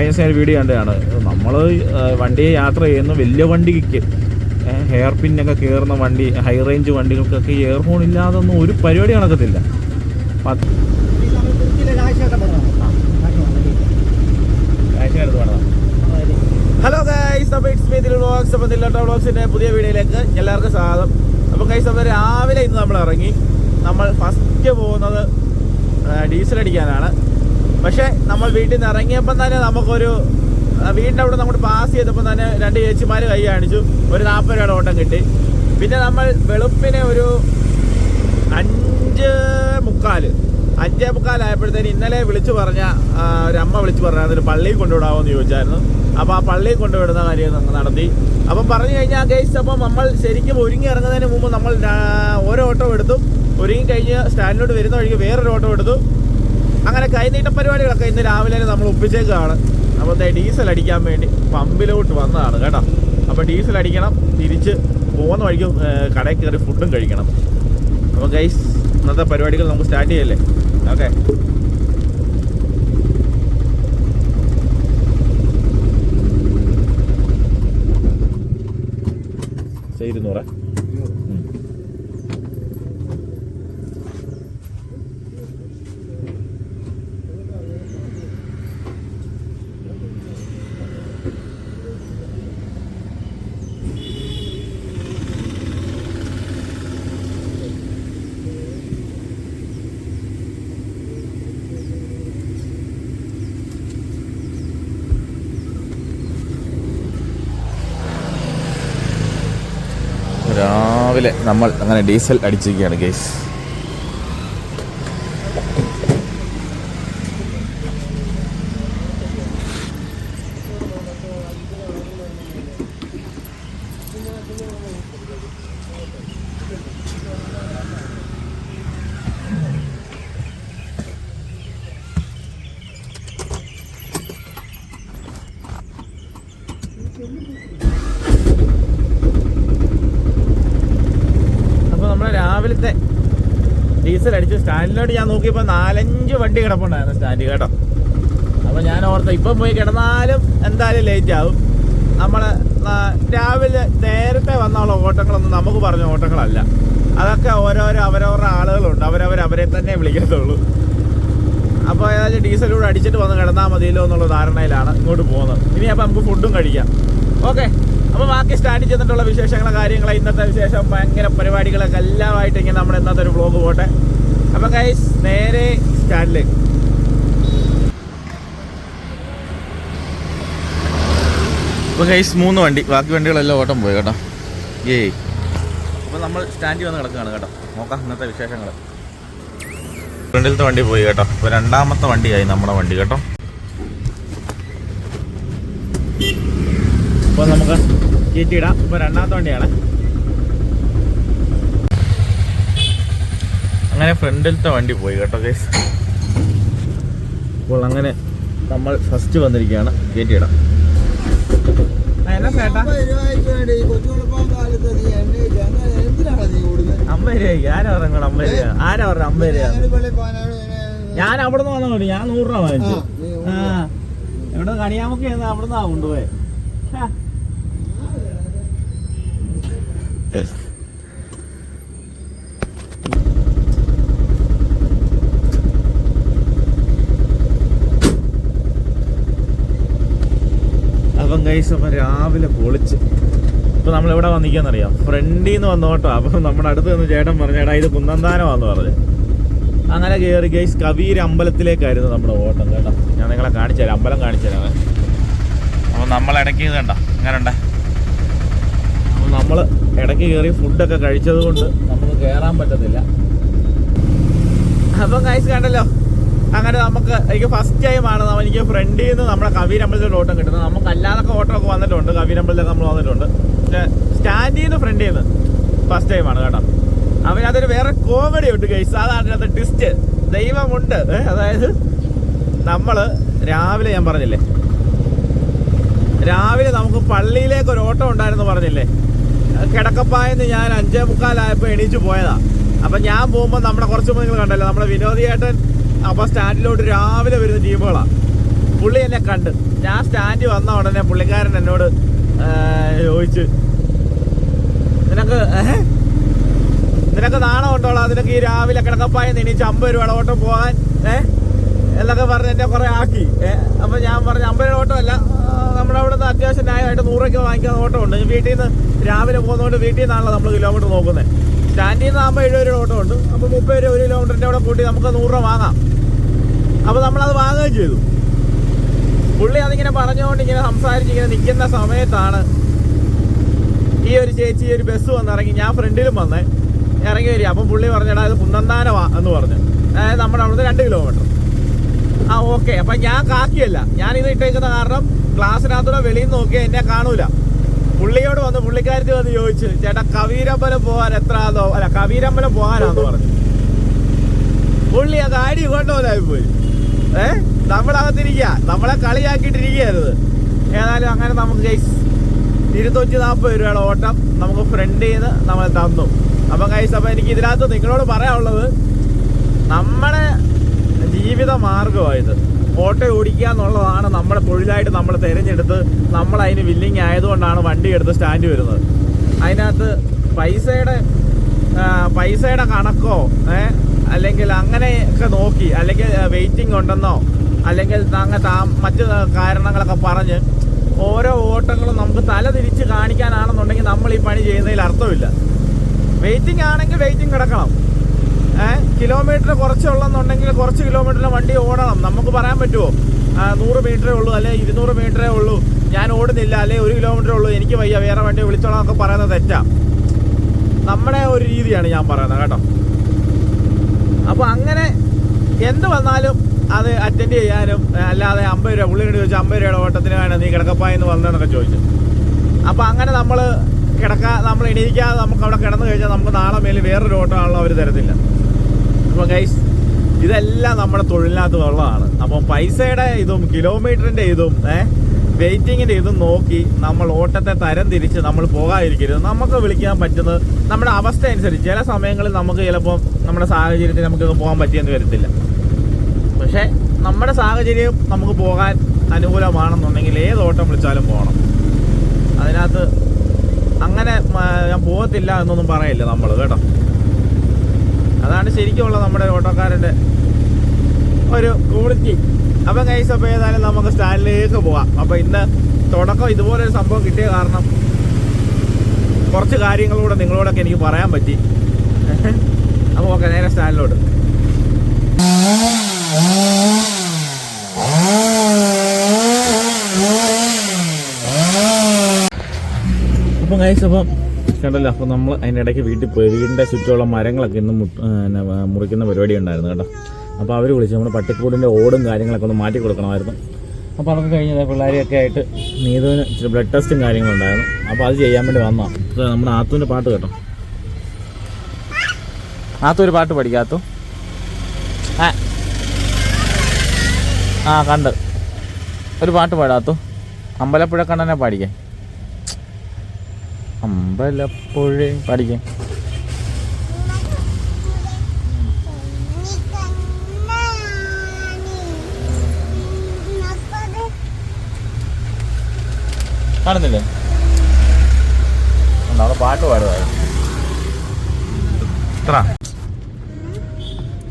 കഴിഞ്ഞ ദിവസം വീഡിയോ കണ്ടതാണ്. നമ്മൾ വണ്ടി യാത്ര ചെയ്യുന്ന വലിയ വണ്ടിക്ക് ഹെയർ പിന്നൊക്കെ കയറുന്ന വണ്ടി ഹൈ റേഞ്ച് വണ്ടികൾക്കൊക്കെ ഇയർഫോൺ ഇല്ലാതെ ഒന്നും ഒരു പരിപാടി നടക്കത്തില്ല. ഹലോ ഗൈസ് അപ്പോൾ ഇറ്റ്സ് മീ ദിൽ വ്ളോഗ്സ് അപ്പോൾ ദില്ലോട്ടോ വ്ളോഗ്സിന്റെ പുതിയ വീഡിയോയിലേക്ക് എല്ലാവർക്കും സ്വാഗതം. അപ്പോൾ ഗൈസ് അപ്പോൾ രാവിലെ ഇന്ന് നമ്മൾ ഇറങ്ങി. നമ്മൾ ഫസ്റ്റ് പോകുന്നത് ഡീസൽ അടിക്കാനാണ്. പക്ഷേ നമ്മൾ വീട്ടിൽ നിന്ന് ഇറങ്ങിയപ്പം തന്നെ നമുക്കൊരു വീടിന്റെ അവിടെ നമ്മൾ പാസ് ചെയ്തപ്പോൾ തന്നെ രണ്ട് ചേച്ചിമാർ കൈ കാണിച്ചു. ഒരു നാൽപ്പത് രൂപയുടെ ഓട്ടം കിട്ടി. പിന്നെ നമ്മൾ വെളുപ്പിനെ ഒരു അഞ്ച് മുക്കാൽ അഞ്ചേ മുക്കാലായപ്പോഴത്തേന് ഇന്നലെ വിളിച്ചു പറഞ്ഞ ഒരമ്മ വിളിച്ചു പറഞ്ഞാൽ ഒരു പള്ളിയിൽ കൊണ്ടുവിടാമോ എന്ന് ചോദിച്ചായിരുന്നു. അപ്പോൾ ആ പള്ളിയിൽ കൊണ്ടുവിടുന്ന കാര്യം ഞങ്ങൾ നടത്തി. അപ്പം പറഞ്ഞു കഴിഞ്ഞാൽ ഗൈസ് അപ്പം നമ്മൾ ശരിക്കും ഒരുങ്ങി ഇറങ്ങുന്നതിന് മുമ്പ് നമ്മൾ ഓരോ ഓട്ടോ എടുത്തു. ഒരുങ്ങി കഴിഞ്ഞ് സ്റ്റാൻഡിലോട്ട് വരുന്ന വഴിക്ക് വേറൊരു ഓട്ടോ എടുത്തു. അങ്ങനെ കൈനീട്ട പരിപാടികളൊക്കെ ഇന്ന് രാവിലെ നമ്മൾ ഒപ്പിച്ചേക്കാണ്. അപ്പോൾ ഡീസൽ അടിക്കാൻ വേണ്ടി പമ്പിലോട്ട് വന്നതാണ് കേട്ടോ. അപ്പോൾ ഡീസൽ അടിക്കണം തിരിച്ച് പോകുന്ന വഴിക്ക് കടയിൽ കയറി ഫുഡും കഴിക്കണം. അപ്പോൾ ഗൈസ് ഇന്നത്തെ പരിപാടികൾ നമുക്ക് സ്റ്റാർട്ട് ചെയ്യല്ലേ? ഓക്കെ ഇരുന്നൂറ് രാവിലെ നമ്മൾ അങ്ങനെ ഡീസൽ അടിച്ചിരിക്കുകയാണ് ഗൈസ് അപ്പോൾ നമ്മൾ രാവിലത്തെ ഡീസൽ അടിച്ച് സ്റ്റാൻഡിലോട്ട് ഞാൻ നോക്കിയപ്പോൾ നാലഞ്ച് വണ്ടി കിടപ്പുണ്ടായിരുന്നു സ്റ്റാൻഡ് കേട്ടോ. അപ്പോൾ ഞാൻ ഓർത്ത ഇപ്പം പോയി കിടന്നാലും എന്തായാലും ലേറ്റ് ആവും. നമ്മൾ രാവിലെ നേരത്തെ വന്നുള്ള ഓട്ടങ്ങളൊന്നും നമുക്ക് പറഞ്ഞ ഓട്ടങ്ങളല്ല. അതൊക്കെ ഓരോരോ അവരവരുടെ ആളുകളുണ്ട്. അവരവർ അവരെ തന്നെ വിളിക്കത്തുള്ളൂ. അപ്പോൾ ഏതായാലും ഡീസലൂടെ അടിച്ചിട്ട് വന്ന് കിടന്നാൽ മതിയല്ലോ എന്നുള്ള ധാരണയിലാണ് ഇങ്ങോട്ട് പോകുന്നത്. ഇനി അപ്പം നമുക്ക് ഫുഡും കഴിക്കാം. ഓക്കെ അപ്പോൾ ബാക്കി സ്റ്റാൻഡിൽ ചെന്നിട്ടുള്ള വിശേഷങ്ങളെ കാര്യങ്ങളെ ഇന്നത്തെ വിശേഷം ഭയങ്കര പരിപാടികളൊക്കെ എല്ലാമായിട്ട് ഇങ്ങനെ നമ്മുടെ ഇന്നത്തെ ഒരു വ്ളോഗ് പോട്ടെ. അപ്പോൾ ഗൈസ് നേരെ സ്റ്റാൻഡിലേക്ക്. അപ്പോൾ ഗൈസ് മൂന്ന് വണ്ടി. ബാക്കി വണ്ടികളെല്ലാം ഓട്ടം പോയി കേട്ടോ. ഏയ് അപ്പോൾ നമ്മൾ സ്റ്റാൻഡിൽ വന്ന് കിടക്കുകയാണ് കേട്ടോ. നോക്കാം ഇന്നത്തെ വിശേഷങ്ങൾ ഫ്രണ്ടിലത്തെ വണ്ടി പോയി കേട്ടോ. ഇപ്പോൾ രണ്ടാമത്തെ വണ്ടിയായി നമ്മുടെ വണ്ടി കേട്ടോ. അപ്പോൾ നമുക്ക് കയറ്റിയിടാം. ഇപ്പോൾ രണ്ടാമത്തെ വണ്ടിയാണ്. അങ്ങനെ ഫ്രണ്ടിലത്തെ വണ്ടി പോയി കേട്ടോ കേസ് അപ്പോൾ അങ്ങനെ നമ്മൾ ഫസ്റ്റ് വന്നിരിക്കുകയാണ്. കയറ്റിയിടാം. ഇടാം എന്നാ ചേട്ടാ അമ്പത് രൂപയ്ക്ക് ആരാ പറഞ്ഞത് അമ്പത് രൂപ? ആരാ പറഞ്ഞത് അമ്പത് രൂപ? ഞാൻ അവിടെ നിന്ന് വന്നാൽ മതി. ഞാൻ നൂറ് രൂപ വാങ്ങിച്ചു. ആ എവിടെ? കണിയാമൊക്കെ അവിടെ നിന്നാ കൊണ്ടുപോയെ ഹാ. അപ്പം കൈസ് അപ്പം രാവിലെ പൊളിച്ച്. ഇപ്പം നമ്മൾ എവിടെ വന്നിക്കാന്നറിയാം ഫ്രണ്ടിൽ നിന്ന് വന്നോട്ടോ അപ്പം നമ്മുടെ അടുത്ത് നിന്ന് ചേട്ടൻ പറഞ്ഞു ഇത് കുന്നന്താനമാന്ന് പറഞ്ഞു. അങ്ങനെ കയറി ഗൈസ് കവീര അമ്പലത്തിലേക്കായിരുന്നു നമ്മുടെ ഓട്ടം കേട്ടോ. ഞാൻ നിങ്ങളെ കാണിച്ചു തരാം അമ്പലം കാണിച്ചു തരാം. അപ്പോൾ നമ്മൾ ഇടയ്ക്ക് കണ്ട? അങ്ങനെ ഉണ്ടേ? അപ്പോൾ നമ്മൾ ഇടയ്ക്ക് കയറി ഫുഡൊക്കെ കഴിച്ചത് കൊണ്ട് നമുക്ക് കയറാൻ പറ്റത്തില്ല. അപ്പം കൈസ് കണ്ടല്ലോ അങ്ങനെ നമുക്ക് എനിക്ക് ഫസ്റ്റ് ടൈം ആണ് നമ്മ- എനിക്ക് ഫ്രണ്ടിൽ നിന്ന് നമ്മുടെ കവീരമ്പലത്തിൽ ഓട്ടം കിട്ടുന്നത്. നമുക്ക് അല്ലാതൊക്കെ ഓട്ടമൊക്കെ വന്നിട്ടുണ്ട്. കവീരമ്പലത്തിലൊക്കെ നമ്മൾ വന്നിട്ടുണ്ട്. പക്ഷേ സ്റ്റാൻഡിൽ നിന്ന് ഫ്രണ്ടിൽ നിന്ന് ഫസ്റ്റ് ടൈം ആണ് കേട്ടോ. അവനതൊരു വേറെ കോമഡി ഉണ്ട് കൈസ് അതാണ് അതിനകത്ത് ട്വിസ്റ്റ് ദൈവമുണ്ട്. അതായത് നമ്മൾ രാവിലെ ഞാൻ പറഞ്ഞില്ലേ? രാവിലെ നമുക്ക് പള്ളിയിലേക്ക് ഒരു ഓട്ടം ഉണ്ടായിരുന്നു പറഞ്ഞില്ലേ? കിടക്കപ്പായെന്ന് ഞാൻ അഞ്ചേ മുക്കാലായപ്പോൾ എണീച്ചു പോയതാ. അപ്പൊ ഞാൻ പോകുമ്പോൾ നമ്മുടെ കുറച്ച് മുമ്പ് നിങ്ങൾ കണ്ടല്ലോ നമ്മുടെ വിനോദിയേട്ടൻ അപ്പൊ സ്റ്റാൻഡിലോട്ട് രാവിലെ വരുന്ന ടീമുകളാ. പുള്ളി എന്നെ കണ്ട്. ഞാൻ സ്റ്റാൻഡിൽ വന്ന ഉടനെ പുള്ളിക്കാരൻ എന്നോട് ചോദിച്ച് നിനക്ക്? നിനക്ക് നാണം ഉണ്ടോളാം നിനക്ക് ഈ രാവിലെ കിടക്കപ്പായ എണീച്ച് അമ്പത് രൂപയുടെ പോകാൻ ഏഹ് എന്നൊക്കെ പറഞ്ഞ് എന്നെ കുറെ ആക്കി. അപ്പൊ ഞാൻ പറഞ്ഞു അമ്പത് അല്ല നമ്മുടെ അവിടെ അത്യാവശ്യം ന്യായമായിട്ട് നൂറൊക്കെ ഓട്ടം ഉണ്ട് വീട്ടിൽ നിന്ന് രാവിലെ പോകുന്നതുകൊണ്ട് വീട്ടിൽ നിന്നാണല്ലോ നമ്മൾ കിലോമീറ്റർ നോക്കുന്നത് സ്റ്റാൻഡിൽ നിന്ന് ആകുമ്പോൾ എഴുപത് രൂപ ഓട്ടം ഉണ്ട് അപ്പോൾ മുപ്പത് രൂപ ഒരു കിലോമീറ്ററിന്റെ അവിടെ കൂട്ടി നമുക്ക് നൂറ് രൂപ വാങ്ങാം. അപ്പോൾ നമ്മളത് വാങ്ങുകയും ചെയ്തു. പുള്ളി അതിങ്ങനെ പറഞ്ഞുകൊണ്ട് ഇങ്ങനെ സംസാരിച്ച് ഇങ്ങനെ നിൽക്കുന്ന സമയത്താണ് ഈ ഒരു ചേച്ചി ഒരു ബസ് വന്നിറങ്ങി ഞാൻ ഫ്രണ്ടിലും വന്നേ. ഇറങ്ങി വരിക അപ്പം പുള്ളി പറഞ്ഞടാ ഇത് കുന്നന്താനവാ എന്ന് പറഞ്ഞു. അതായത് നമ്മുടെ അവിടുന്ന് രണ്ട് കിലോമീറ്റർ ആ ഓക്കെ അപ്പം ഞാൻ കാക്കിയല്ല. ഞാൻ ഇത് ഇട്ടേക്കുന്ന കാരണം ക്ലാസ്സിനകത്തൂടെ വെളിയിൽ നിന്ന് നോക്കിയാൽ എന്നെ കാണൂല. പുള്ളിയോട് വന്ന് പുള്ളിക്കാരത്തി വന്ന് ചോദിച്ചു ചേട്ടാ കവീരമ്പലം പോകാൻ എത്ര ആണോ അല്ല കവീരമ്പലം പോകാനാന്ന് പറഞ്ഞു. പുള്ളി ആ ഗാഡി കൊണ്ടുപോലായി പോയി. ഏ? നമ്മളകത്തിരിക്കുക നമ്മളെ കളിയാക്കിയിട്ടിരിക്കുകയായിരുന്നു ഏതായാലും അങ്ങനെ നമുക്ക് ഗൈസ് ഇരുന്നൂറ്റി നാൽപ്പത് രൂപയുടെ ഓട്ടം നമുക്ക് ഫ്രണ്ട് ചെയ്ത് നമ്മൾ തന്നു. അപ്പം ഗൈസ് അപ്പം എനിക്ക് ഇതിനകത്ത് നിങ്ങളോട് പറയാനുള്ളത് നമ്മുടെ ജീവിത മാർഗമായത്. ഓട്ടോ ഓടിക്കുക എന്നുള്ളതാണ് നമ്മുടെ തൊഴിലായിട്ട് നമ്മൾ തിരഞ്ഞെടുത്ത് നമ്മൾ അതിന് വില്ലിങ് ആയതുകൊണ്ടാണ് വണ്ടി എടുത്ത് സ്റ്റാൻഡ് വരുന്നത്. അതിനകത്ത് പൈസയുടെ പൈസയുടെ കണക്കോ അല്ലെങ്കിൽ അങ്ങനെയൊക്കെ നോക്കി അല്ലെങ്കിൽ വെയിറ്റിംഗ് ഉണ്ടെന്നോ അല്ലെങ്കിൽ അങ്ങ് താ മറ്റ് കാരണങ്ങളൊക്കെ പറഞ്ഞ് ഓരോ ഓട്ടങ്ങളും നമുക്ക് തല തിരിച്ച് കാണിക്കാനാണെന്നുണ്ടെങ്കിൽ നമ്മൾ ഈ പണി ചെയ്യുന്നതിൽ അർത്ഥമില്ല. വെയിറ്റിംഗ് ആണെങ്കിൽ വെയിറ്റിംഗ് കിടക്കണം. കിലോമീറ്റർ കുറച്ചുള്ളെന്നുണ്ടെങ്കിൽ കുറച്ച് കിലോമീറ്ററിന് വണ്ടി ഓടണം. നമുക്ക് പറയാൻ പറ്റുമോ? നൂറ് മീറ്ററേ ഉള്ളൂ അല്ലെ ഇരുന്നൂറ് മീറ്ററേ ഉള്ളൂ. ഞാൻ ഓടുന്നില്ല അല്ലെ ഒരു കിലോമീറ്ററേ ഉള്ളൂ. എനിക്ക് വയ്യ. വേറെ വണ്ടി വിളിച്ചോളാം എന്നൊക്കെ പറയുന്നത് തെറ്റാ. നമ്മുടെ ഒരു രീതിയാണ് ഞാൻ പറയുന്നത് കേട്ടോ. അപ്പോൾ അങ്ങനെ എന്ത് വന്നാലും അത് അറ്റൻഡ് ചെയ്യാനും അല്ലാതെ അമ്പത് രൂപ പുള്ളിനോട് ചോദിച്ചു അമ്പത് രൂപയുടെ ഓട്ടത്തിന് വേണം. നീ കിടക്കപ്പായെന്ന് വന്നതെന്നൊക്കെ ചോദിച്ചു. അപ്പോൾ അങ്ങനെ നമ്മൾ കിടക്കാ നമ്മൾ എണീക്കാതെ നമുക്ക് അവിടെ കിടന്നു കഴിഞ്ഞാൽ നമുക്ക് നാളെ മേലിൽ വേറൊരു ഓട്ടമാണല്ലോ അവർ തരത്തില്ല. അപ്പോൾ ഗൈസ് ഇതെല്ലാം നമ്മുടെ തൊഴിലിനകത്ത് വെള്ളമാണ് അപ്പം പൈസയുടെ ഇതും കിലോമീറ്ററിന്റെ ഇതും ഏഹ് വെയിറ്റിങ്ങിന്റെ ഇതും നോക്കി നമ്മൾ ഓട്ടത്തെ തരം തിരിച്ച് നമ്മൾ പോകാതിരിക്കരുത്. നമുക്ക് വിളിക്കാൻ പറ്റുന്നത് നമ്മുടെ അവസ്ഥ അനുസരിച്ച്. ചില സമയങ്ങളിൽ നമുക്ക് ചിലപ്പോൾ നമ്മുടെ സാഹചര്യത്തിൽ നമുക്കൊക്കെ പോകാൻ പറ്റിയെന്ന് വരത്തില്ല. പക്ഷേ നമ്മുടെ സാഹചര്യം നമുക്ക് പോകാൻ അനുകൂലമാണെന്നുണ്ടെങ്കിൽ ഏത് ഓട്ടം വിളിച്ചാലും പോകണം. അതിനകത്ത് അങ്ങനെ ഞാൻ പോകത്തില്ല എന്നൊന്നും പറയില്ല നമ്മൾ കേട്ടോ. അതാണ് ശരിക്കുമുള്ള നമ്മുടെ ഓട്ടോക്കാരന്റെ ഒരു ക്വാളിറ്റി അപ്പം കൈസ് അപ്പോൾ ഏതായാലും നമുക്ക് സ്റ്റാൻഡിലേക്ക് പോവാം. അപ്പോൾ ഇന്ന് തുടക്കം ഇതുപോലെ ഒരു സംഭവം കിട്ടിയ കാരണം കുറച്ച് കാര്യങ്ങളൂടെ നിങ്ങളോടൊക്കെ എനിക്ക് പറയാൻ പറ്റി. അപ്പോൾ ഓക്കെ നേരെ സ്റ്റാൻഡിലോട്ട്. അപ്പം കൈസ് അപ്പം കണ്ടല്ലോ? അപ്പോൾ നമ്മൾ അതിന്റെ ഇടയ്ക്ക് വീട്ടിൽ പോയി. വീടിന്റെ ചുറ്റുമുള്ള മരങ്ങളൊക്കെ ഇന്ന് മുറിക്കുന്ന പരിപാടി ഉണ്ടായിരുന്നു കേട്ടോ. അപ്പോൾ അവർ വിളിച്ചു. നമ്മുടെ പട്ടിക്കൂടിന്റെ ഓടും കാര്യങ്ങളൊക്കെ ഒന്ന് മാറ്റി കൊടുക്കണമായിരുന്നു. അപ്പോൾ അതൊക്കെ കഴിഞ്ഞത് പിള്ളേരെയൊക്കെ ആയിട്ട് നീതുവിന് ഇച്ചിരി ബ്ലഡ് ടെസ്റ്റും കാര്യങ്ങളുണ്ടായിരുന്നു അപ്പോൾ അത് ചെയ്യാൻ വേണ്ടി ഇത് നമ്മുടെ ആത്തുവിന്റെ പാട്ട് കേട്ടോ. ആത്തു ഒരു പാട്ട് പഠിക്കാത്തു ആ. ആ കണ്ട്. ഒരു പാട്ട് പാടാത്തു അമ്പലപ്പുഴ കണ്ണനെ പാടിക്കേ. അമ്പലപ്പുഴ. പഠിക്കാം കാണുന്നില്ലേ? അവിടെ പാട്ട് പാടുമായിരുന്നു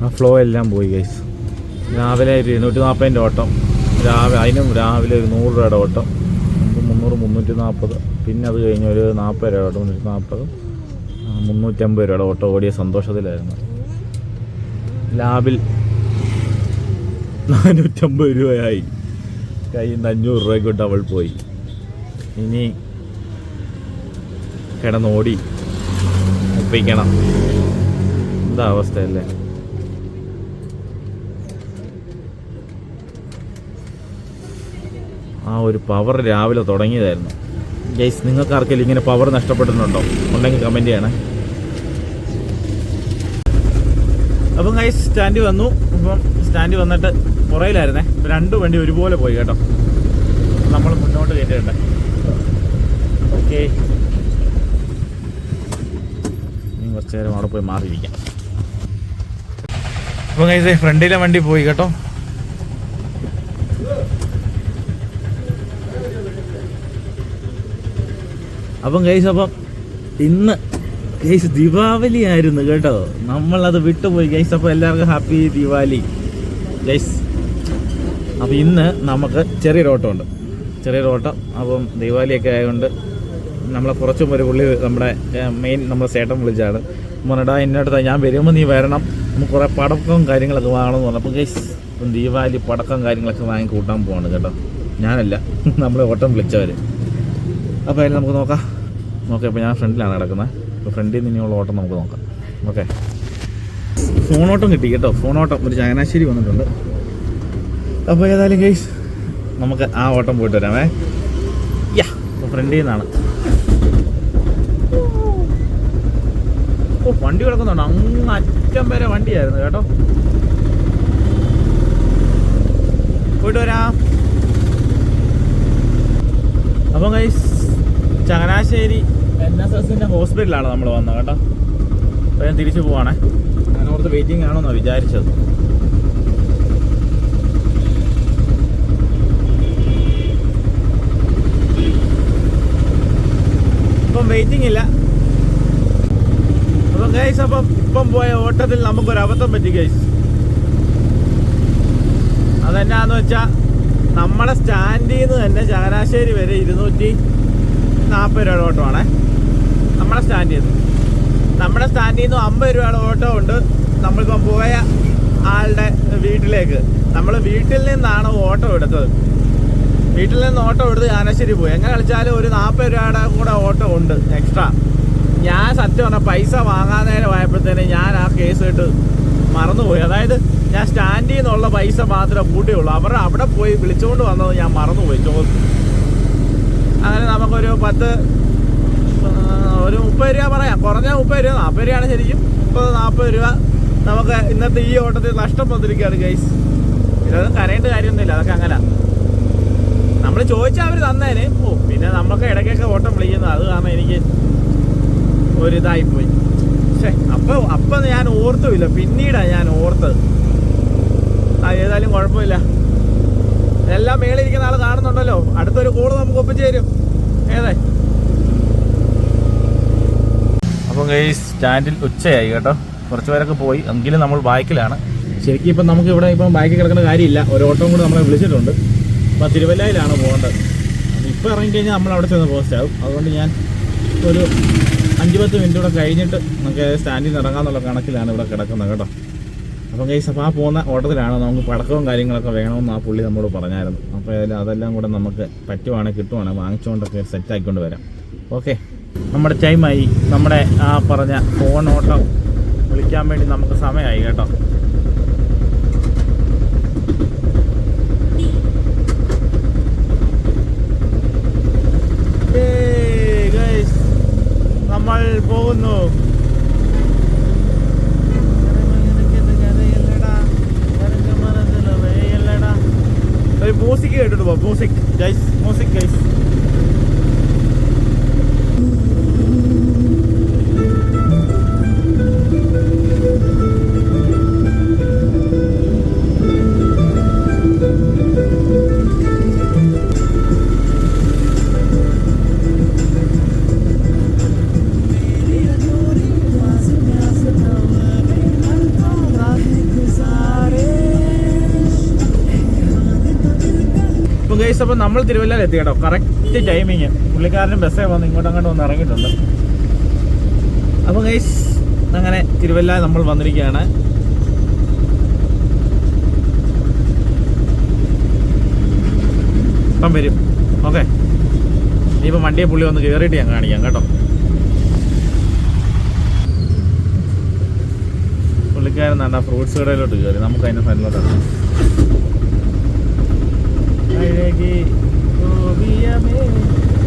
ആ ഫ്ലോ എല്ലാം പോയി ഗൈസ് രാവിലെ ഒരു ഇരുന്നൂറ്റി നാൽപ്പതിന്റെ ഓട്ടം. രാവിലെ അതിനും രാവിലെ ഒരു നൂറ് രൂപയുടെ ഓട്ടം. മുന്നൂറ് മുന്നൂറ്റി നാൽപ്പത് പിന്നെ അത് കഴിഞ്ഞ് ഒരു നാൽപ്പത് രൂപ മുന്നൂറ്റി നാൽപ്പത് മുന്നൂറ്റമ്പത് രൂപയുടെ ഓട്ടോ ഓടിയ സന്തോഷത്തിലായിരുന്നു. ലാബിൽ നാനൂറ്റമ്പത് രൂപയായി. കയ്യിൽ നിന്ന് അഞ്ഞൂറ് രൂപയ്ക്ക് അവൾ പോയി. ഇനി കിടന്നോടി. ഒപ്പിക്കണം. എന്താ അവസ്ഥയല്ലേ? ആ ഒരു പവർ രാവിലെ തുടങ്ങിയതായിരുന്നു. ഗൈസ് നിങ്ങൾക്ക് ആർക്കെങ്കിലും ഇങ്ങനെ പവർ നഷ്ടപ്പെട്ടിട്ടുണ്ടോ? ഉണ്ടെങ്കിൽ കമന്റ് ചെയ്യണേ. അപ്പം ഗൈസ് സ്റ്റാൻഡ് വന്നു. അപ്പം സ്റ്റാൻഡ് വന്നിട്ട് പുറയിലായിരുന്നേ. ഇപ്പം രണ്ട് വണ്ടി ഒരുപോലെ പോയി കേട്ടോ. നമ്മൾ മുന്നോട്ട് കയറ്റേണ്ട? ഓക്കെ ഇനി കുറച്ച് നേരം അവിടെ പോയി മാറിയിരിക്കാം. അപ്പം ഗൈസ് ഫ്രണ്ടിലെ വണ്ടി പോയി കേട്ടോ. അപ്പം കേസ് അപ്പം ഇന്ന് കേസ് ദീപാവലി ആയിരുന്നു കേട്ടോ. നമ്മളത് വിട്ടുപോയി. കേസ് അപ്പോൾ എല്ലാവർക്കും ഹാപ്പി ദീപാവലി. ഗൈസ് അപ്പോൾ ഇന്ന് നമുക്ക് ചെറിയൊരു ഓട്ടം ഉണ്ട്. ചെറിയൊരു ഓട്ടം. അപ്പം ദീപാവലിയൊക്കെ ആയതുകൊണ്ട് നമ്മളെ കുറച്ചും ഒരു പുള്ളി നമ്മുടെ മെയിൻ നമ്മുടെ ചേട്ടൻ വിളിച്ചാണ്. മുന്നടാ എന്നോട് ഞാൻ വരുമ്പോൾ നീ വരണം. നമുക്ക് കുറേ പടക്കവും കാര്യങ്ങളൊക്കെ വാങ്ങണമെന്ന് പറഞ്ഞു അപ്പോൾ ഗൈസ് ദീപാവലി പടക്കം കാര്യങ്ങളൊക്കെ വാങ്ങി കൂട്ടാൻ പോവാണ് കേട്ടോ. ഞാനല്ല. നമ്മളെ ഓട്ടം വിളിച്ചവർ അപ്പോൾ അതിൽ നമുക്ക് നോക്കാം. നോക്കാം അപ്പോൾ ഞാൻ ഫ്രണ്ടിലാണ് കിടക്കുന്നത് അപ്പോൾ ഫ്രണ്ടിൽ നിന്ന് ഇനിയുള്ള ഓട്ടം നമുക്ക് നോക്കാം. ഓക്കെ. ഫോണോട്ടം കിട്ടി കേട്ടോ. ഫോണോട്ടം. ഒരു ചങ്ങനാശ്ശേരി വന്നിട്ടുണ്ട്. അപ്പോൾ ഏതായാലും ഗൈസ് നമുക്ക് ആ ഓട്ടം പോയിട്ട് വരാമേ. യാ അപ്പോൾ ഫ്രണ്ടിൽ നിന്നാണ്. ഓ വണ്ടി കിടക്കുന്നുണ്ട്? അങ്ങ് അറ്റം വരെ വണ്ടിയായിരുന്നു കേട്ടോ. പോയിട്ട് വരാം. അപ്പം ഗൈസ് ചങ്ങനാശ്ശേരി എൻ എസ് എസിന്റെ ഹോസ്പിറ്റലാണ് നമ്മൾ വന്നത് കേട്ടോ. അപ്പോൾ ഞാൻ തിരിച്ചു പോവാണേ. ഞാൻ ഓർത്ത് വെയിറ്റിംഗ് ആണോന്നാ വിചാരിച്ചത്. ഇപ്പം വെയിറ്റിംഗ് ഇല്ല. അപ്പം ഗൈസ് അപ്പം ഇപ്പം പോയ ഓട്ടത്തിൽ നമുക്കൊരു അബദ്ധം പറ്റി ഗൈസ് അതെന്നാന്ന് വെച്ചാൽ നമ്മുടെ സ്റ്റാൻഡിൽ നിന്ന് തന്നെ ചങ്ങനാശ്ശേരി വരെ ഇരുന്നൂറ്റി നാൽപ്പത് രൂപയുടെ ഓട്ടോ ആണേ. നമ്മുടെ സ്റ്റാൻഡിൽ നിന്ന്. നമ്മുടെ സ്റ്റാൻഡിൽ നിന്ന് അമ്പത് രൂപയുടെ ഓട്ടോ ഉണ്ട്. നമ്മളിപ്പം പോയ ആളുടെ വീട്ടിലേക്ക്. നമ്മൾ വീട്ടിൽ നിന്നാണ് ഓട്ടോ എടുത്തത്. വീട്ടിൽ നിന്ന് ഓട്ടോ എടുത്ത് ഞാനശ്ശേരി പോയി. എങ്ങനെ കളിച്ചാലും ഒരു നാൽപ്പത് രൂപയുടെ കൂടെ ഓട്ടോ ഉണ്ട് എക്സ്ട്രാ ഞാൻ സത്യം പറഞ്ഞ പൈസ വാങ്ങാൻ നേരം ആയപ്പോഴത്തേനും ഞാൻ ആ കേസ് ഇട്ട് മറന്നുപോയി. അതായത് ഞാൻ സ്റ്റാൻഡിൽ നിന്നുള്ള പൈസ മാത്രമേ കൂട്ടിയുള്ളൂ അവർ അവിടെ പോയി വിളിച്ചുകൊണ്ട് വന്നത് ഞാൻ മറന്നുപോയി. ചോദിച്ചു അങ്ങനെ നമുക്കൊരു പത്ത് ഒരു മുപ്പത് രൂപ പറയാം. കുറഞ്ഞ മുപ്പത് രൂപ നാൽപ്പത് രൂപയാണ് ശരിക്കും. മുപ്പത് നാൽപ്പത് രൂപ നമുക്ക് ഇന്നത്തെ ഈ ഓട്ടത്തിൽ നഷ്ടം വന്നിരിക്കുകയാണ് ഗൈസ് ഇതൊന്നും കരയേണ്ട കാര്യമൊന്നുമില്ല അതൊക്കെ അങ്ങനെ. നമ്മൾ ചോദിച്ചാൽ അവർ തന്നേന്. ഓ പിന്നെ നമുക്ക് ഇടയ്ക്കൊക്കെ ഓട്ടം വിളിക്കുന്നത്. അത് കാരണം എനിക്ക് ഒരിതായിപ്പോയി പക്ഷേ അപ്പോൾ അപ്പം ഞാൻ ഓർത്തുമില്ല. പിന്നീടാണ് ഞാൻ ഓർത്തത്. ആ ഏതായാലും കുഴപ്പമില്ല. എല്ലാം മേളിരിക്കുന്ന ആൾ കാണുന്നുണ്ടല്ലോ. അടുത്തൊരു കോൾ നമുക്ക് ഒപ്പിച്ചു തരും. ഏതേ അപ്പം കൈ സ്റ്റാൻഡിൽ ഉച്ചയായി കേട്ടോ. കുറച്ച് പേരൊക്കെ പോയി. എങ്കിലും നമ്മൾ ബൈക്കിലാണ്. ശരിക്കും ഇപ്പം നമുക്ക് ഇവിടെ ഇപ്പം ബൈക്കിൽ കിടക്കുന്ന കാര്യമില്ല. ഒരു ഓട്ടോയും കൂടെ നമ്മളെ വിളിച്ചിട്ടുണ്ട്. അപ്പം തിരുവല്ലയിലാണ് പോകേണ്ടത്. ഇപ്പോൾ ഇറങ്ങിക്കഴിഞ്ഞാൽ നമ്മൾ അവിടെ ചെന്ന് പോസ്റ്റ് ആകും അതുകൊണ്ട് ഞാൻ ഒരു അഞ്ച് പത്ത് മിനിറ്റ് കൂടെ കഴിഞ്ഞിട്ട് നമുക്ക് സ്റ്റാൻഡിൽ നിന്ന് ഇറങ്ങാമെന്നുള്ള കണക്കിലാണ് ഇവിടെ കിടക്കുന്നത് കേട്ടോ. അപ്പം ഈ അപ്പോൾ പോകുന്ന ഓട്ടത്തിലാണ് നമുക്ക് പടക്കവും കാര്യങ്ങളൊക്കെ വേണമെന്ന് ആ പുള്ളി നമ്മോട് പറഞ്ഞായിരുന്നു. അപ്പോൾ അതിൽ അതെല്ലാം കൂടെ നമുക്ക് പറ്റുവാണെങ്കിൽ കിട്ടുവാണെങ്കിൽ വാങ്ങിച്ചുകൊണ്ടൊക്കെ സെറ്റ് ആക്കിക്കൊണ്ട് വരാം. ഓക്കെ നമ്മുടെ ടൈമായി നമ്മുടെ ആ പറഞ്ഞ ഫോൺ ഓട്ടം വിളിക്കാൻ വേണ്ടി നമുക്ക് സമയമായി കേട്ടോ. നമ്മൾ പോകുന്നു ഒരു മ്യൂസിക് കേട്ടിട്ട് പോവാം മ്യൂസിക് ഗൈസ് മ്യൂസിക് ഗൈസ് നമ്മൾ തിരുവല്ലയിൽ എത്തി കേട്ടോ കറക്റ്റ് ടൈമിങ് പുള്ളിക്കാരനും ബസ്സേ വന്ന് ഇങ്ങോട്ടും അങ്ങോട്ട് വന്ന് ഇറങ്ങിയിട്ടുണ്ട്. അപ്പോൾ ഗൈസ് അങ്ങനെ തിരുവല്ല നമ്മൾ വന്നിരിക്കുകയാണ്. ഇപ്പം വരും. ഓക്കെ ഇനിയിപ്പം വണ്ടിയെ പുള്ളി വന്ന് കയറിയിട്ട് ഞാൻ കാണിക്കാം കേട്ടോ. പുള്ളിക്കാരൻ വേണ്ട ഫ്രൂട്ട്സ് കടയിലോട്ട് കയറി നമുക്ക് അതിന്റെ ഇറങ്ങാം. रहेगी तो भी हमें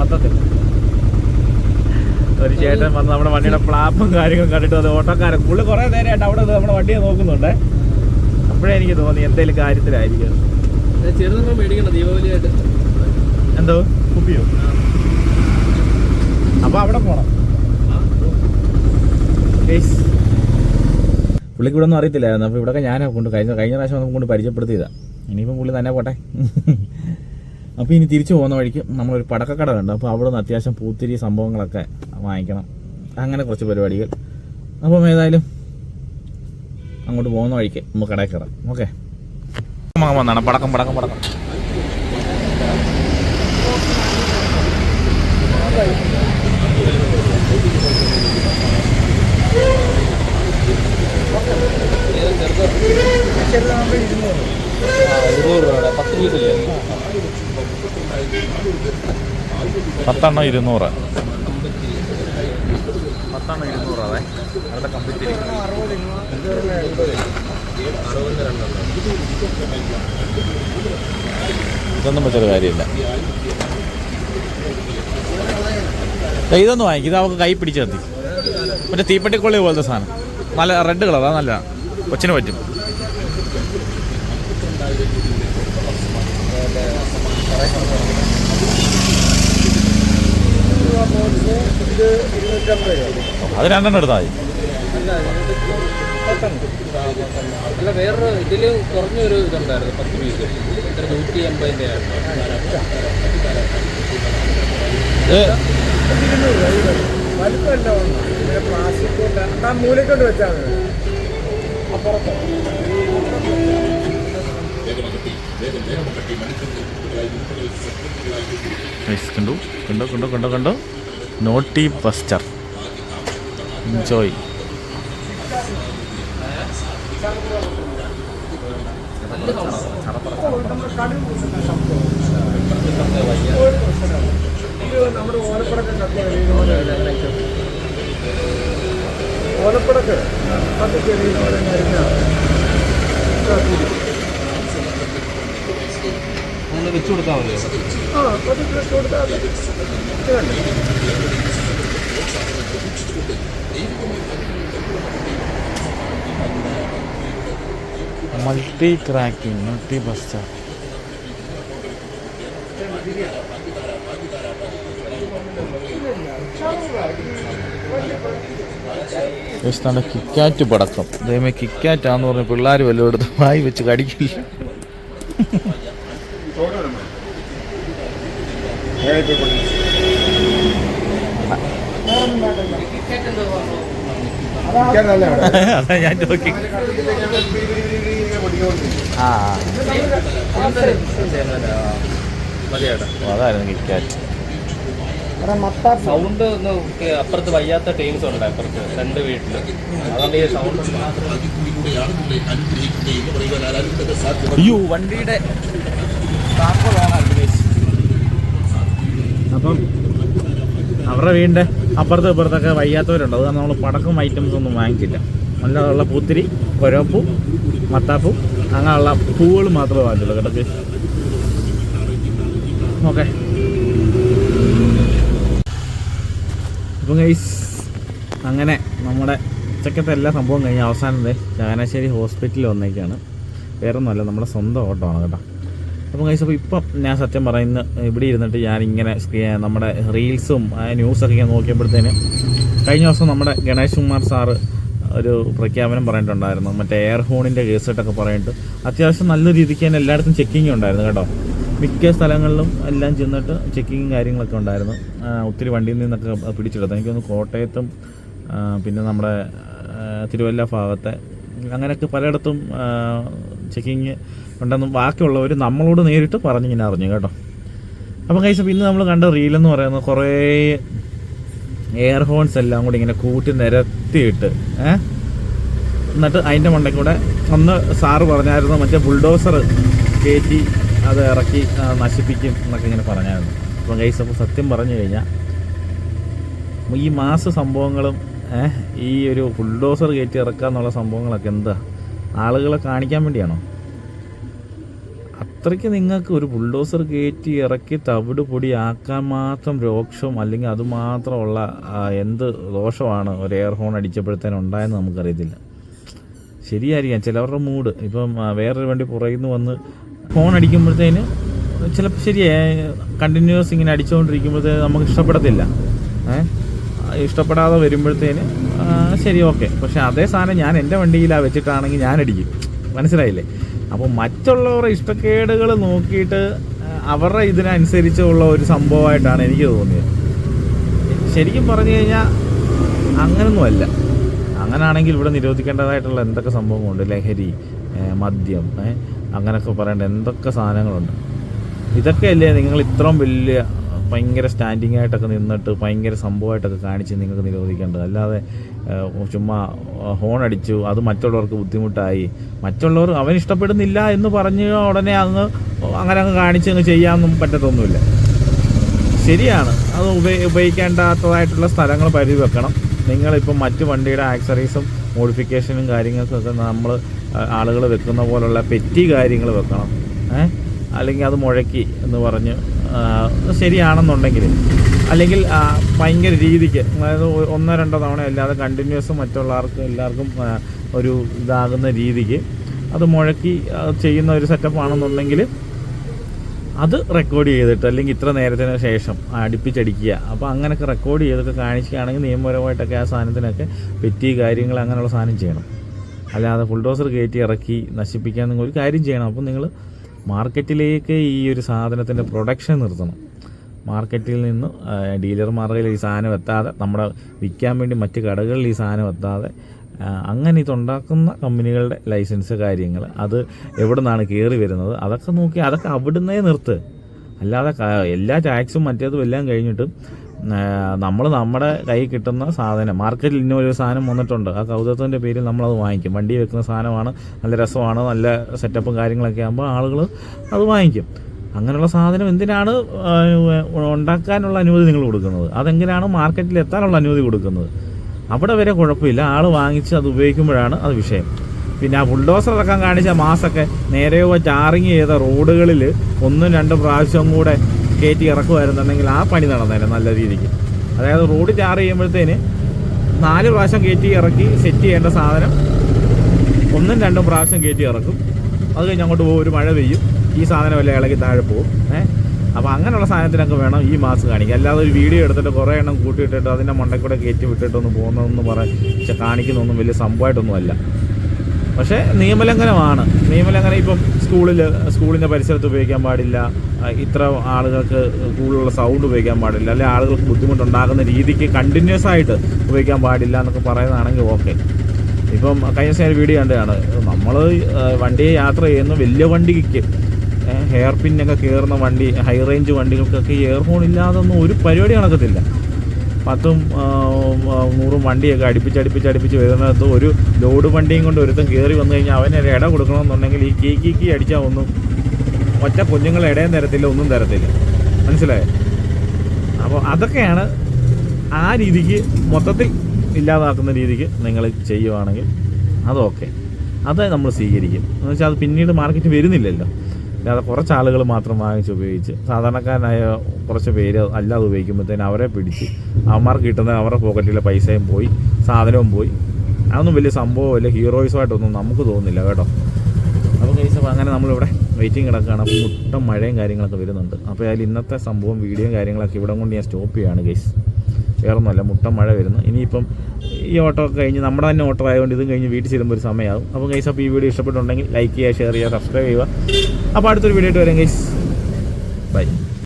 മൊത്തത്തിൽ. ഒരു ചേട്ടൻ വന്ന് നമ്മുടെ വണ്ടിയുടെ ഫ്ലാപ്പും കാര്യങ്ങളും കണ്ടിട്ട് അത് ഓട്ടോക്കാരൻ പുള്ളി കുറേ നേരമായിട്ട് അവിടെ നമ്മുടെ വണ്ടിയെ നോക്കുന്നുണ്ട്. അപ്പോഴേ എനിക്ക് തോന്നി എന്തെങ്കിലും കാര്യത്തിലായിരിക്കും. ചെറുതൊന്നും മേടിക്കണം ദീപാവലിയായിട്ട്. എന്തോ? കുപ്പിയോ? അപ്പൊ അവിടെ പോണം. പുള്ളിക്ക് ഇവിടെ ഒന്നും അറിയത്തില്ലായിരുന്നു. അപ്പോൾ ഇവിടെയൊക്കെ ഞാനൊക്കെ കൊണ്ട് കഴിഞ്ഞ കഴിഞ്ഞ പ്രാവശ്യം കൊണ്ട് പരിചയപ്പെടുത്തിയതാ. ഇനിയിപ്പം പുള്ളി തന്നെ പോട്ടെ. അപ്പോൾ ഇനി തിരിച്ചു പോകുന്ന വഴിക്ക് നമ്മളൊരു പടക്കക്കട ഉണ്ട് അപ്പോൾ അവിടെ നിന്ന് അത്യാവശ്യം പൂത്തിരി സംഭവങ്ങളൊക്കെ വാങ്ങിക്കണം. അങ്ങനെ കുറച്ച് പരിപാടികൾ. അപ്പം ഏതായാലും അങ്ങോട്ട് പോകുന്ന വഴിക്ക് നമുക്ക് കടയിൽ കയറാം. ഓക്കെ. വന്നാണ്. പടക്കം പടക്കം പടക്കം. പത്തെണ്ണം ഇരുന്നൂറ്. പത്തെണ്ണം കമ്പിത്തിരി ഇതൊന്നും പറ്റൊരു കാര്യമില്ല. ഇതൊന്നും വാങ്ങിക്കും. ഇത് അവർക്ക് കൈ പിടിച്ച് കത്തി. മറ്റേ തീപ്പെട്ടിക്കൊള്ളി പോലത്തെ സാധനം. നല്ല റെഡ് കളറാ നല്ല കൊച്ചിന് പറ്റും. അത് രണ്ടെണ്ണം എടുത്താൽ മതി. അല്ല വേറൊരു ഇതിൽ കുറഞ്ഞൊരു ഇതുണ്ടായിരുന്നു പത്ത് പീസ് നൂറ്റി എൺപതിന്റെ ഇത് വലുപ്പമല്ല ഒന്ന് പിന്നെ പ്ലാസ്റ്റിക് കൊണ്ട്? ആ മൂലക്കൊണ്ട് വെച്ചാൽ മതി അപ്പുറത്ത് Guys, കണ്ടു കണ്ടോ കണ്ടോ കണ്ടോ. കണ്ടോ നോട്ടി ബസ്റ്റർ എൻജോയ് ഓലപ്പടക്കം കത്തിക്ക് എറിയുന്ന പോലെ അരിഞ്ഞാൽ ഒന്ന് കൊടുത്താൽ മതിയോ? ആ പതിട്ട് വെച്ച് കൊടുത്താൽ മതി. മൾട്ടി ക്രാക്കിംഗ് മൾട്ടി ബസ്റ്റർ നല്ല കിക്കാറ്റ് പടക്കം. ദൈവമേ കിക്കാറ്റാന്ന് പറഞ്ഞ പിള്ളേർ എടുത്ത് വായി വെച്ച് കടിക്കില്ല. അതാ ഞാൻ നോക്കി. ആ. അതായിരുന്നു മത്താപ്പ് സൗണ്ട് ഒന്ന് അപ്പുറത്ത് വയ്യാത്ത ടീംസ് ഉണ്ട് അപ്പുറത്ത് രണ്ട് വീട്ടിൽ അതുകൊണ്ട് ഈ സൗണ്ട് അയ്യോ. വണ്ടിയുടെ. അപ്പം അവരുടെ വീടിന്റെ അപ്പുറത്തും ഇപ്പുറത്തൊക്കെ വയ്യാത്തവരുണ്ട്. അത് നമ്മൾ പടക്കം ഐറ്റംസ് ഒന്നും വാങ്ങിച്ചില്ല. നല്ലതുള്ള പൂത്തിരി കൊരപ്പൂ മത്താപ്പൂ അങ്ങനെയുള്ള പൂവുകൾ മാത്രമേ വാങ്ങിച്ചുള്ളൂ കേട്ടോ. ഓക്കെ. അപ്പം ഗൈസ് അങ്ങനെ നമ്മുടെ ഉച്ചക്കത്തെ എല്ലാ സംഭവം കഴിഞ്ഞ് അവസാനത്തെ ചങ്ങനാശ്ശേരി ഹോസ്പിറ്റലിൽ വന്നേക്കാണ്. വേറെ ഒന്നുമല്ല നമ്മുടെ സ്വന്തം ഓട്ടോ ആണ് കേട്ടോ. അപ്പം കഴിച്ച് അപ്പോൾ ഇപ്പം ഞാൻ സത്യം പറയുന്ന ഇവിടെ ഇരുന്നിട്ട് ഞാൻ ഇങ്ങനെ നമ്മുടെ റീൽസും ന്യൂസൊക്കെ ഇങ്ങനെ നോക്കിയപ്പോഴത്തേന് കഴിഞ്ഞ ദിവസം നമ്മുടെ ഗണേഷ് കുമാർ സാറ് ഒരു പ്രഖ്യാപനം പറഞ്ഞിട്ടുണ്ടായിരുന്നു. മറ്റേ എയർ ഹോണിന്റെ കേസിട്ടൊക്കെ പറഞ്ഞിട്ട്. അത്യാവശ്യം നല്ല രീതിക്ക് തന്നെ എല്ലായിടത്തും ചെക്കിങ് ഉണ്ടായിരുന്നു കേട്ടോ. മിക്ക സ്ഥലങ്ങളിലും എല്ലാം ചെന്നിട്ട് ചെക്കിങ്ങും കാര്യങ്ങളൊക്കെ ഉണ്ടായിരുന്നു. ഒത്തിരി വണ്ടിയിൽ നിന്നൊക്കെ പിടിച്ചെടുത്തു എനിക്കൊന്ന് കോട്ടയത്തും പിന്നെ നമ്മുടെ തിരുവല്ല ഭാഗത്തെ അങ്ങനെയൊക്കെ പലയിടത്തും ചെക്കിങ് ഉണ്ടെന്നും ബാക്കിയുള്ളവർ നമ്മളോട് നേരിട്ട് പറഞ്ഞിങ്ങനെ അറിഞ്ഞു കേട്ടോ. അപ്പം കഴിച്ച ഇന്ന് നമ്മൾ കണ്ട റീലെന്ന് പറയുന്നത് കുറേ എയർ ഹോൺസ് എല്ലാം കൂടി ഇങ്ങനെ കൂട്ടി നിരത്തിയിട്ട് ഏ? എന്നിട്ട് അതിന്റെ മണ്ടയ്ക്കൂടെ ഒന്ന് സാറ് പറഞ്ഞായിരുന്നു മറ്റേ ബുൾഡോസർ കയറ്റി അത് ഇറക്കി നശിപ്പിക്കും എന്നൊക്കെ ഇങ്ങനെ പറഞ്ഞായിരുന്നു. അപ്പം ഗൈസ് അപ്പോൾ സത്യം പറഞ്ഞു കഴിഞ്ഞാൽ ഈ മാസ സംഭവങ്ങളും ഈ ഒരു ബുൾഡോസർ കയറ്റി ഇറക്കുക എന്നുള്ള സംഭവങ്ങളൊക്കെ എന്താ? ആളുകളെ കാണിക്കാൻ വേണ്ടിയാണോ? അത്രയ്ക്ക് നിങ്ങൾക്ക് ഒരു ബുൾഡോസർ കയറ്റി ഇറക്കി തവിട് പൊടിയാക്കാൻ മാത്രം രോക്ഷം അല്ലെങ്കിൽ അതുമാത്രമുള്ള എന്ത് ദോഷമാണ് ഒരു എയർ ഹോൺ അടിച്ചപ്പോഴത്തേനും ഉണ്ടായെന്ന് നമുക്കറിയത്തില്ല. ശരിയായിരിക്കാം ചിലവരുടെ മൂഡ്. ഇപ്പം വേറൊരു വണ്ടി പുറകിൽ നിന്ന് വന്ന് ഹോൺ അടിക്കുമ്പോഴത്തേന് ചിലപ്പോൾ ശരിയായി കണ്ടിന്യൂസ് ഇങ്ങനെ അടിച്ചുകൊണ്ടിരിക്കുമ്പോഴത്തേന് നമുക്ക് ഇഷ്ടപ്പെടത്തില്ല. ഇഷ്ടപ്പെടാതെ വരുമ്പോഴത്തേന് ശരി ഓക്കെ. പക്ഷെ അതേ സാധനം ഞാൻ എന്റെ വണ്ടിയിലാണ് വെച്ചിട്ടാണെങ്കിൽ ഞാൻ അടിക്കും. മനസ്സിലായില്ലേ? അപ്പോൾ മറ്റുള്ളവരുടെ ഇഷ്ടക്കേടുകൾ നോക്കിയിട്ട് അവരുടെ ഇതിനനുസരിച്ചുള്ള ഒരു സംഭവമായിട്ടാണ് എനിക്ക് തോന്നിയത്. ശരിക്കും പറഞ്ഞു കഴിഞ്ഞാൽ അങ്ങനൊന്നുമല്ല. അങ്ങനാണെങ്കിൽ ഇവിടെ നിരോധിക്കേണ്ടതായിട്ടുള്ള എന്തൊക്കെ സംഭവങ്ങളുണ്ട്? ലഹരി മദ്യം അങ്ങനെയൊക്കെ പറയേണ്ട എന്തൊക്കെ സാധനങ്ങളുണ്ട്? ഇതൊക്കെയല്ലേ നിങ്ങൾ ഇത്രയും വലിയ ഭയങ്കര സ്റ്റാൻഡിങ് ആയിട്ടൊക്കെ നിന്നിട്ട് ഭയങ്കര സംഭവമായിട്ടൊക്കെ കാണിച്ച് നിങ്ങൾക്ക് നിരോധിക്കേണ്ടത്? അല്ലാതെ ചുമ്മാ ഹോൺ അടിച്ചു അത് മറ്റുള്ളവർക്ക് ബുദ്ധിമുട്ടായി. മറ്റുള്ളവർ അവൻ ഇഷ്ടപ്പെടുന്നില്ല എന്ന് പറഞ്ഞ് ഉടനെ അങ്ങ് അങ്ങനെ അങ്ങ് കാണിച്ച് അങ്ങ് ചെയ്യാനൊന്നും പറ്റത്തൊന്നുമില്ല. ശരിയാണ്. അത് ഉപയോഗി ഉപയോഗിക്കേണ്ടാത്തതായിട്ടുള്ള സ്ഥലങ്ങൾ പരിധി വെക്കണം. നിങ്ങളിപ്പം മറ്റു വണ്ടിയുടെ ആക്സറീസും മോഡിഫിക്കേഷനും കാര്യങ്ങൾക്കൊക്കെ നമ്മൾ ആളുകൾ വെക്കുന്ന പോലുള്ള പെറ്റി കാര്യങ്ങൾ വെക്കണം. ഏഹ് അല്ലെങ്കിൽ അത് മുഴക്കി എന്ന് പറഞ്ഞ് ശരിയാണെന്നുണ്ടെങ്കിൽ അല്ലെങ്കിൽ ഭയങ്കര രീതിക്ക് അതായത് ഒന്നോ രണ്ടോ തവണ അല്ലാതെ കണ്ടിന്യൂസ് മറ്റുള്ളവർക്കും എല്ലാവർക്കും ഒരു ഇതാകുന്ന രീതിക്ക് അത് മുഴക്കി ചെയ്യുന്ന ഒരു സെറ്റപ്പ് ആണെന്നുണ്ടെങ്കിൽ അത് റെക്കോർഡ് ചെയ്തിട്ട് അല്ലെങ്കിൽ ഇത്ര നേരത്തിന് ശേഷം അടുപ്പിച്ചടിക്കുക. അപ്പോൾ അങ്ങനെയൊക്കെ റെക്കോർഡ് ചെയ്തൊക്കെ കാണിക്കുകയാണെങ്കിൽ നിയമപരമായിട്ടൊക്കെ ആ സാധനത്തിനൊക്കെ പെറ്റി കാര്യങ്ങൾ അങ്ങനെയുള്ള സാധനം ചെയ്യണം. അല്ലാതെ ഫുൾഡോസർ കയറ്റി ഇറക്കി നശിപ്പിക്കാൻ നിങ്ങൾ ഒരു കാര്യം ചെയ്യണം. അപ്പോൾ നിങ്ങൾ മാർക്കറ്റിലേക്ക് ഈ ഒരു സാധനത്തിന്റെ പ്രൊഡക്ഷൻ നിർത്തണം. മാർക്കറ്റിൽ നിന്ന് ഡീലർമാർഗയിൽ ഈ സാധനം എത്താതെ നമ്മുടെ വിൽക്കാൻ വേണ്ടി മറ്റ് കടകളിൽ ഈ സാധനം എത്താതെ അങ്ങനെ ഇതുണ്ടാക്കുന്ന കമ്പനികളുടെ ലൈസൻസ് കാര്യങ്ങൾ അത് എവിടെ നിന്നാണ് കയറി വരുന്നത് അതൊക്കെ നോക്കി അതൊക്കെ അവിടുന്നേ നിർത്ത്. അല്ലാതെ എല്ലാ ടാക്സും മറ്റേതും എല്ലാം കഴിഞ്ഞിട്ടും നമ്മൾ നമ്മുടെ കയ്യിൽ കിട്ടുന്ന സാധനം മാർക്കറ്റിൽ ഇന്ന ഒരു സാധനം വന്നിട്ടുണ്ട്. ആ കൗതുകത്തിന്റെ പേരിൽ നമ്മളത് വാങ്ങിക്കും. വണ്ടി വെക്കുന്ന സാധനമാണ് നല്ല രസമാണ് നല്ല സെറ്റപ്പും കാര്യങ്ങളൊക്കെ ആകുമ്പോൾ ആളുകൾ അത് വാങ്ങിക്കും. അങ്ങനെയുള്ള സാധനം എന്തിനാണ് ഉണ്ടാക്കാനുള്ള അനുമതി നിങ്ങൾ കൊടുക്കുന്നത്? അതെങ്ങനെയാണ് മാർക്കറ്റിൽ എത്താനുള്ള അനുമതി കൊടുക്കുന്നത്? അവിടെ വരെ കുഴപ്പമില്ല. ആൾ വാങ്ങിച്ച് അത് ഉപയോഗിക്കുമ്പോഴാണ് അത് വിഷയം. പിന്നെ ആ ബുൾഡോസർ ഇറക്കാൻ കാണിച്ച മാസൊക്കെ നേരെയോ ടാറിങ് ചെയ്ത റോഡുകളിൽ ഒന്നും രണ്ടും പ്രാവശ്യം കൂടെ കയറ്റി ഇറക്കുമായിരുന്നുണ്ടെങ്കിൽ ആ പണി നടന്നേനെ നല്ല രീതിക്ക്. അതായത് റോഡ് ടാർ ചെയ്യുമ്പോഴത്തേന് നാല് പ്രാവശ്യം കയറ്റി ഇറക്കി സെറ്റ് ചെയ്യേണ്ട സാധനം ഒന്നും രണ്ടും പ്രാവശ്യം കയറ്റി ഇറക്കും. അത് കഴിഞ്ഞ് അങ്ങോട്ട് പോകും ഒരു മഴ പെയ്യും. ഈ സാധനം എല്ലാം ഇളകി താഴെ പോകും. ഏഹ് അപ്പോൾ അങ്ങനെയുള്ള സാധനത്തിനൊക്കെ വേണം ഈ മാസ് കാണിക്കുക അല്ലാതെ ഒരു വീഡിയോ എടുത്തിട്ട് കുറേ എണ്ണം കൂട്ടിയിട്ടിട്ട് അതിന്റെ മണ്ടക്കൂടെ കൂടെ കയറ്റി വിട്ടിട്ടൊന്ന് പോകുന്നതെന്ന് പറഞ്ഞ് കാണിക്കുന്നൊന്നും വലിയ സംഭവമായിട്ടൊന്നും അല്ല പക്ഷേ നിയമലംഘനമാണ്. നിയമലംഘനം ഇപ്പം സ്കൂളിൽ സ്കൂളിന്റെ പരിസരത്ത് ഉപയോഗിക്കാൻ പാടില്ല. ഇത്ര ആളുകൾക്ക് കൂടുതലുള്ള സൗണ്ട് ഉപയോഗിക്കാൻ പാടില്ല. അല്ലെങ്കിൽ ആളുകൾക്ക് ബുദ്ധിമുട്ടുണ്ടാകുന്ന രീതിക്ക് കണ്ടിന്യൂസ് ആയിട്ട് ഉപയോഗിക്കാൻ പാടില്ല എന്നൊക്കെ പറയുന്നതാണെങ്കിൽ ഓക്കെ ഇപ്പം കഴിഞ്ഞ ദിവസം ഒരു വീഡിയോ കണ്ടതാണ്. നമ്മൾ വണ്ടിയെ യാത്ര ചെയ്യുന്ന വലിയ വണ്ടിക്ക് ഹെയർ പിന്നൊക്കെ കയറുന്ന വണ്ടി ഹൈ റേഞ്ച് വണ്ടികൾക്കൊക്കെ ഇയർഫോൺ ഇല്ലാതൊന്നും ഒരു പരിപാടി നടക്കത്തില്ല. പത്തും നൂറും വണ്ടിയൊക്കെ അടുപ്പിച്ച് അടുപ്പിച്ച് വരുന്നത് ഒരു ലോഡ് വണ്ടിയും കൊണ്ട് ഒരുത്തം കയറി വന്നു കഴിഞ്ഞാൽ അവന് ഇട കൊടുക്കണമെന്നുണ്ടെങ്കിൽ ഈ കീ കീ കീ അടിച്ചാൽ ഒന്നും ഒറ്റ കുഞ്ഞുങ്ങൾ ഇടയും തരത്തില്ല ഒന്നും തരത്തില്ല. മനസ്സിലായോ? അപ്പോൾ അതൊക്കെയാണ് ആ രീതിക്ക് മൊത്തത്തിൽ ഇല്ലാതാക്കുന്ന രീതിക്ക് നിങ്ങൾ ചെയ്യുവാണെങ്കിൽ അതൊക്കെ അത് നമ്മൾ സ്വീകരിക്കും. എന്ന് വെച്ചാൽ അത് പിന്നീട് മാർക്കറ്റ് വരുന്നില്ലല്ലോ. അല്ലാതെ കുറച്ച് ആളുകൾ മാത്രം വാങ്ങിച്ച് ഉപയോഗിച്ച് സാധാരണക്കാരനായ കുറച്ച് പേര് അല്ലാതെ ഉപയോഗിക്കുമ്പോഴത്തേന് അവരെ പിടിച്ച് അവന്മാർക്ക് കിട്ടുന്ന അവരുടെ പോക്കറ്റിലെ പൈസയും പോയി സാധനവും പോയി. അതൊന്നും വലിയ സംഭവമല്ല ഹീറോയിസുമായിട്ടൊന്നും നമുക്ക് തോന്നുന്നില്ല കേട്ടോ. അപ്പോൾ കേസ് അങ്ങനെ നമ്മളിവിടെ വെയിറ്റിംഗ് കിടക്കുകയാണ് അപ്പോൾ മുട്ടം മഴയും കാര്യങ്ങളൊക്കെ വരുന്നുണ്ട്. അപ്പോൾ അതിൽ ഇന്നത്തെ സംഭവം വീഡിയോയും കാര്യങ്ങളൊക്കെ ഇവിടെ കൊണ്ട് ഞാൻ സ്റ്റോപ്പ് ചെയ്യുകയാണ് കേസ് വേറൊന്നുമല്ല മുട്ടം മഴ വരുന്നു. ഇനിയിപ്പം ഈ ഓട്ടോ ഒക്കെ കഴിഞ്ഞ് നമ്മുടെ തന്നെ ഓട്ടോ ആയതുകൊണ്ട് ഇതും കഴിഞ്ഞ് വീട്ടിൽ ചെല്ലുമ്പോൾ ഒരു സമയമാകും. അപ്പോൾ കേസ് അപ്പോൾ ഈ വീഡിയോ ഇഷ്ടപ്പെട്ടുണ്ടെങ്കിൽ ലൈക്ക് ചെയ്യുക ഷെയർ ചെയ്യുക സബ്സ്ക്രൈബ് ചെയ്യുക. അപ്പോൾ അടുത്തൊരു വീഡിയോ ആയിട്ട് വരാം ഗൈസ് ബൈ